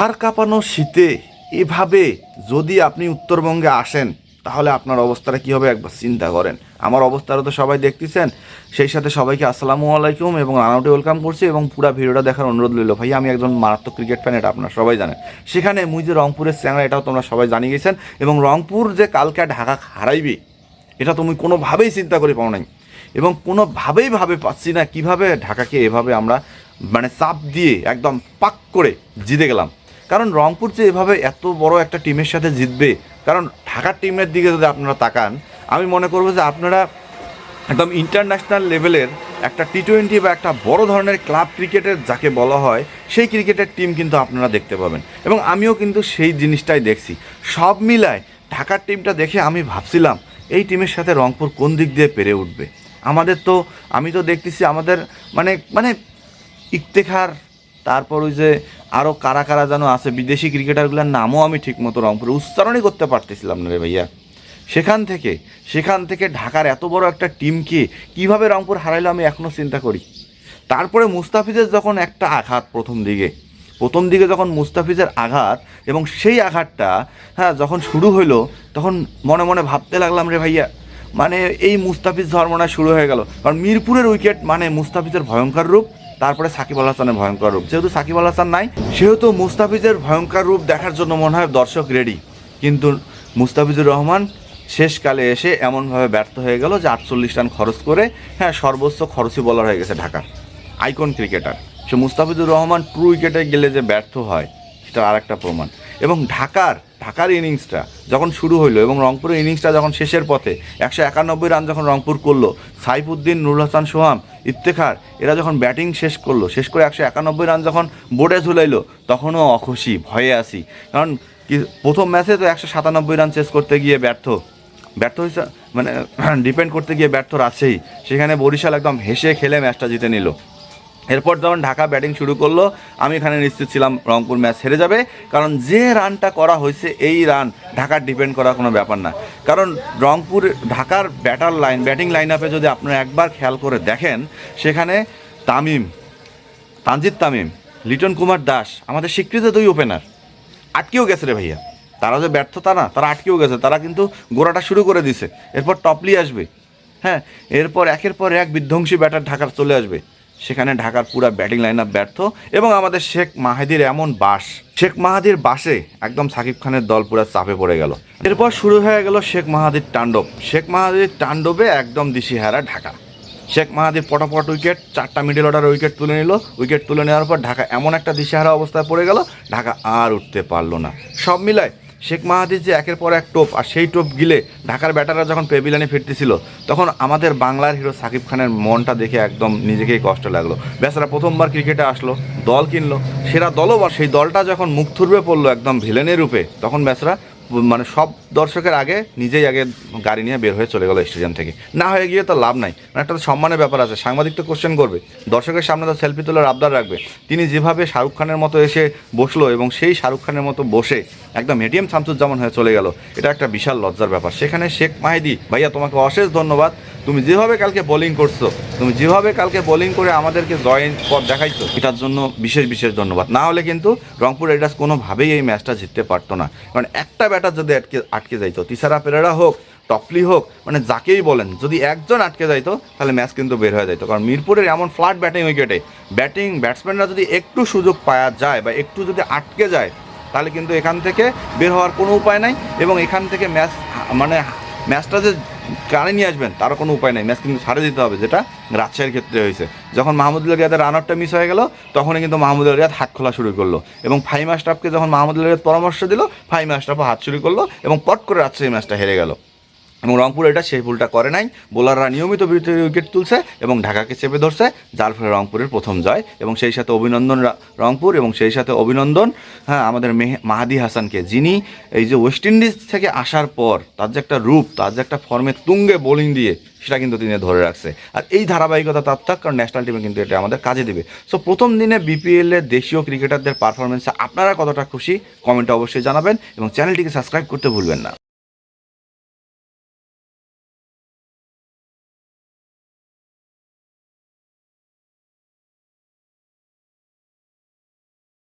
হাড় কাঁপানো শীতে এভাবে যদি আপনি উত্তরবঙ্গে আসেন, তাহলে আপনার অবস্থাটা কী হবে একবার চিন্তা করেন। আমার অবস্থাটা তো সবাই দেখতেছেন। সেই সাথে সবাইকে আসসালামু আলাইকুম এবং আনাউটে ওয়েলকাম করছি এবং পুরো ভিডিওটা দেখার অনুরোধ রইল ভাই, আমি একজন মারাত্মক ক্রিকেট ফ্যান, এটা আপনারা সবাই জানেন। সেখানে মুই যে রংপুরের চ্যানেল এটাও তোমরা সবাই জানিয়ে গেছেন। এবং রংপুর যে কালকে ঢাকা হারাইবে, এটা তুমি কোনোভাবেই চিন্তা করে পাও নাই। এবং কোনোভাবেই ভাবে পাচ্ছি না কীভাবে ঢাকাকে এভাবে আমরা মানে চাপ দিয়ে একদম পাক করে জিতে গেলাম। কারণ রংপুর যে এভাবে এত বড় একটা টিমের সাথে জিতবে, কারণ ঢাকার টিমের দিকে যদি আপনারা তাকান, আমি মনে করব যে আপনারা একদম ইন্টারন্যাশনাল লেভেলের একটা টি টোয়েন্টি বা একটা বড় ধরনের ক্লাব ক্রিকেটের যাকে বলা হয়, সেই ক্রিকেটের টিম কিন্তু আপনারা দেখতে পাবেন। এবং আমিও কিন্তু সেই জিনিসটাই দেখছি। সব মিলায় ঢাকার টিমটা দেখে আমি ভাবছিলাম, এই টিমের সাথে রংপুর কোন দিক দিয়ে পেরে উঠবে? আমাদের তো, আমি তো দেখতেছি আমাদের মানে মানে ইফতেখার তারপর ওই যে আরও কারা কারা যেন আছে, বিদেশি ক্রিকেটারগুলোর নামও আমি ঠিকমতো রংপুরে উচ্চারণই করতে পারতেছিলাম না রে ভাইয়া। সেখান থেকে সেখান থেকে ঢাকার এত বড় একটা টিমকে কীভাবে রংপুর হারাইলো আমি এখনও চিন্তা করি। তারপরে মুস্তাফিজের যখন একটা আঘাত প্রথম দিকে প্রথম দিকে যখন মুস্তাফিজের আঘাত এবং সেই আঘাতটা হ্যাঁ যখন শুরু হইল, তখন মনে মনে ভাবতে লাগলাম রে ভাইয়া মানে এই মুস্তাফিজ ধর্মটা শুরু হয়ে গেল। কারণ মিরপুরের উইকেট মানে মুস্তাফিজের ভয়ঙ্কর রূপ। তারপরে সাকিব আল হাসানের ভয়ঙ্কর রূপ। যেহেতু সাকিব আল হাসান নাই, সেহেতু মুস্তাফিজের ভয়ঙ্কর রূপ দেখার জন্য মনে হয় দর্শক রেডি কিন্তু মুস্তাফিজুর রহমান শেষকালে এসে এমনভাবে ব্যর্থ হয়ে গেল যে আটচল্লিশ রান খরচ করে হ্যাঁ সর্বোচ্চ খরচই বলার হয়ে গেছে ঢাকার। আইকন ক্রিকেটার সে মুস্তাফিজুর রহমান ট্রু উইকেটে গেলে যে ব্যর্থ হয় সেটা আর একটা প্রমাণ। এবং ঢাকার ঢাকার ইনিংসটা যখন শুরু হইল এবং রংপুরের ইনিংসটা যখন শেষের পথে একশো একানব্বই রান যখন রংপুর করল, সাইফুদ্দিন, নুরুল হাসান, সোহাম, ইফতেখার, এরা যখন ব্যাটিং শেষ করল, শেষ করে একশো একানব্বই রান যখন বোর্ডে ঝুলাইলো, তখনও অখুশি, ভয়ে আসি কারণ কি, প্রথম ম্যাচে তো একশো সাতানব্বই রান শেষ করতে গিয়ে ব্যর্থ। ব্যর্থ হয়েছে মানে ডিপেন্ড করতে গিয়ে ব্যর্থ রাজশাহী। সেখানে বরিশাল একদম হেসে খেলে ম্যাচটা জিতে নিল। এরপর যখন ঢাকা ব্যাটিং শুরু করল, আমি এখানে নিশ্চিত ছিলাম রংপুর ম্যাচ হেরে যাবে, কারণ যে রানটা করা হয়েছে, এই রান ঢাকার ডিপেন্ড করা কোনো ব্যাপার না। কারণ রংপুর ঢাকার ব্যাটার লাইন, ব্যাটিং লাইন আপে যদি আপনারা একবার খেয়াল করে দেখেন, সেখানে তামিম, তানজিদ তামিম, লিটন কুমার দাস, আমাদের স্বীকৃত দুই ওপেনার আটকেও গেছে রে ভাইয়া। তারা যে ব্যর্থতা না, তারা আটকেও গেছে, তারা কিন্তু গোড়াটা শুরু করে দিছে এরপর টপলি আসবে। হ্যাঁ এরপর একের পর এক বিধ্বংসী ব্যাটার ঢাকার চলে আসবে। সেখানে ঢাকার পুরা ব্যাটিং লাইন আপ ব্যর্থ এবং আমাদের শেখ মাহাদির এমন বাস, শেখ মাহাদির বাসে একদম সাকিব খানের দল পুরো চাপে পড়ে গেল। এরপর শুরু হয়ে গেল শেখ মাহাদির তাণ্ডব। শেখ মাহাদির তাণ্ডবে একদম দিশিহারা ঢাকা। শেখ মাহাদির পটাপট উইকেট চারটা মিডল অর্ডার উইকেট তুলে নিল। উইকেট তুলে নেওয়ার পর ঢাকা এমন একটা দিশেহারা অবস্থায় পড়ে গেল, ঢাকা আর উঠতে পারল না। সব মিলায় শেখ মাহাদির যে একের পর এক টোপ আর সেই টোপ গিলে ঢাকার ব্যাটাররা যখন পেভিলানে ফিরতেছিল, তখন আমাদের বাংলার হিরো সাকিব খানের মনটা দেখে একদম নিজেকেই কষ্ট লাগল। বেচারা প্রথমবার ক্রিকেটে আসলো, দল কিনলো। সেরা দলও সেই দলটা যখন মুখ থুরবে পড়ল একদম ভিলেনের রূপে, তখন বেচারা মানে সব দর্শকের আগে নিজেই আগে গাড়ি নিয়ে বের হয়ে চলে গেলো স্টেডিয়াম থেকে। না হয়ে গিয়ে তো লাভ নাই। মানে একটা সম্মানের ব্যাপার আছে। সাংবাদিক তো কোশ্চেন করবে। দর্শকের সামনে তো সেলফি তোলার আবদার রাখবে। তিনি যেভাবে শাহরুখ খানের মতো এসে বসল এবং সেই শাহরুখ খানের মতো বসে একদম এটিএম শামসুজ্জামান হয়ে চলে গেল, এটা একটা বিশাল লজ্জার ব্যাপার। সেখানে শেখ মাহিদি, ভাইয়া, তোমাকে অশেষ ধন্যবাদ। তুমি যেভাবে কালকে বোলিং করছ, তুমি যেভাবে কালকে বোলিং করে আমাদেরকে জয়েন পথ দেখাইছো, এটার জন্য বিশেষ বিশেষ ধন্যবাদ। না হলে কিন্তু রংপুর রাইডার্স কোনোভাবেই এই ম্যাচটা জিততে পারতো না। কারণ একটা ব্যাটার যদি আটকে আটকে যাইতো, তিসারা পেরেরা হোক, টপলি হোক মানে যাকেই বলেন, যদি একজন আটকে যাইতো, তাহলে ম্যাচ কিন্তু বের হয়ে যাইতো। কারণ মিরপুরের এমন ফ্ল্যাট ব্যাটিং উইকেটে ব্যাটিং ব্যাটসম্যানরা যদি একটু সুযোগ পাওয়া যায় বা একটু যদি আটকে যায়, তাহলে কিন্তু এখান থেকে বের হওয়ার কোনো উপায় নাই এবং এখান থেকে ম্যাচ মানে ম্যাচটা যে টানে নিয়ে আসবেন, তারও কোনো উপায় নেই। ম্যাচ কিন্তু ছাড়ে দিতে হবে, যেটা রাজশাহীর ক্ষেত্রে হয়েছে। যখন মাহমুদুল্লাহ রিয়াদের রান আউটটা মিস হয়ে গেল, তখনই কিন্তু মাহমুদুল রিয়াদ হাত খোলা শুরু করল। এবং ফাইম স্টাফকে যখন মাহমুদুল্লাহ রিয়াদ পরামর্শ দিল ফাইম আশরাফও হাত শুরু করল এবং পট করে রাজশাহী ম্যাচটা হেরে গেল। এবং রংপুর এটা সেই ভুলটা করে নাই। বোলাররা নিয়মিত বিরতি উইকেট তুলছে এবং ঢাকাকে চেপে ধরছে, যার ফলে রংপুরের প্রথম জয়। এবং সেই সাথে অভিনন্দন রংপুর এবং সেই সাথে অভিনন্দন হ্যাঁ আমাদের মেহ- মাহাদি হাসানকে। যিনি এই যে ওয়েস্ট ইন্ডিজ থেকে আসার পর, তার যে একটা রূপ, তার যে একটা ফর্মে তুঙ্গে বোলিং দিয়ে, সেটা কিন্তু তিনি ধরে রাখছে। আর এই ধারাবাহিকতা তার থাক, কারণ ন্যাশনাল টিমে কিন্তু এটা আমাদের কাজে দিবে। সো প্রথম দিনে বিপিএল এর দেশীয় ক্রিকেটারদের পারফরমেন্সে আপনারা কতটা খুশি কমেন্টে অবশ্যই জানাবেন এবং চ্যানেলটিকে সাবস্ক্রাইব করতে ভুলবেন না।